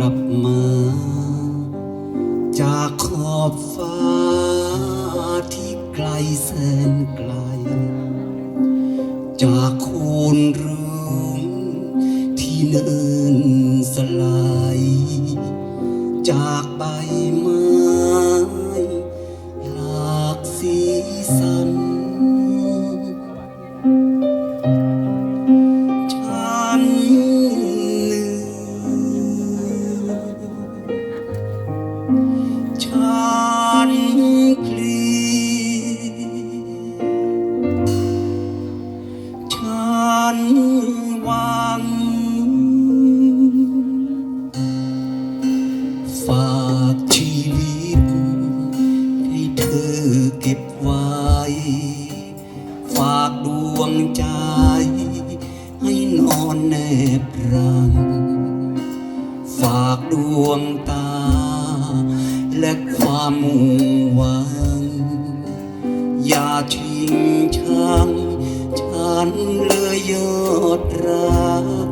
ลับมา จากขอบฟ้าที่ไกลแสนไกล จากโคนรุ้งที่เนินสลาย จาก ก็บไว้ ฝากดวงใจ ให้นอนแนบรัง ฝากดวงตา และความมุ่งหวัง อย่าทิ้งฉัน ฉันเลยยอดรัก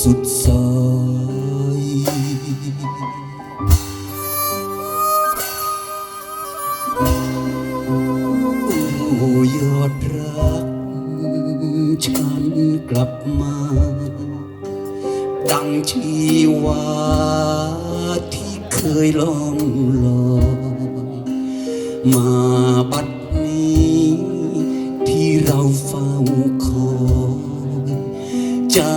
สุดซอยโอ้ยอดรัก ฉันกลับมา ดังชีวาที่เคยล่องลอยมาบัดนี้ที่เราเฝ้าคอย เจ้า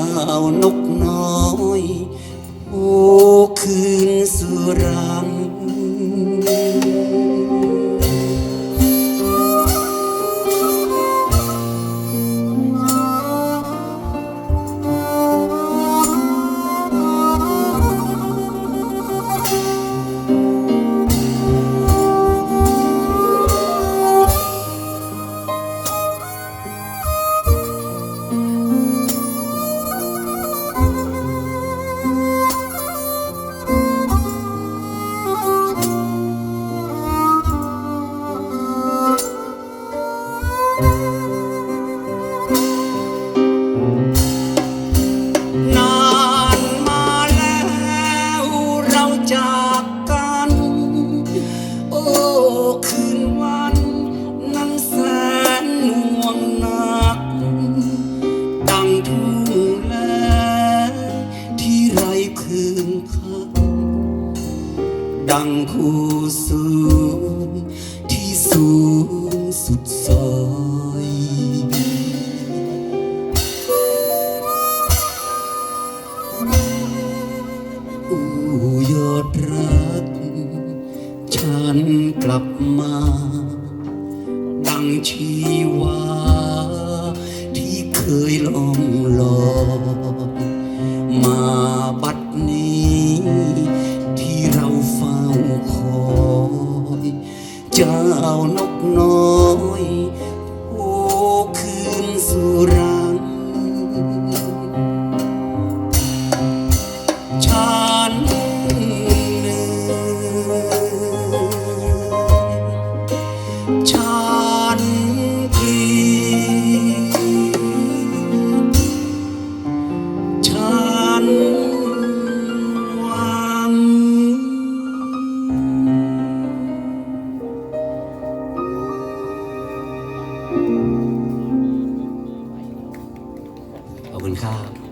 คืนคักดังผู้สูงที่สูงสุดซอยโอ้ยอดรัก ฉันกลับมา ดังชีวา ที่เคยลองลอยมา เจ้านกน้อยโอ้คืนสุรังฉันเหนื่อยฉั ขอบคุณครับ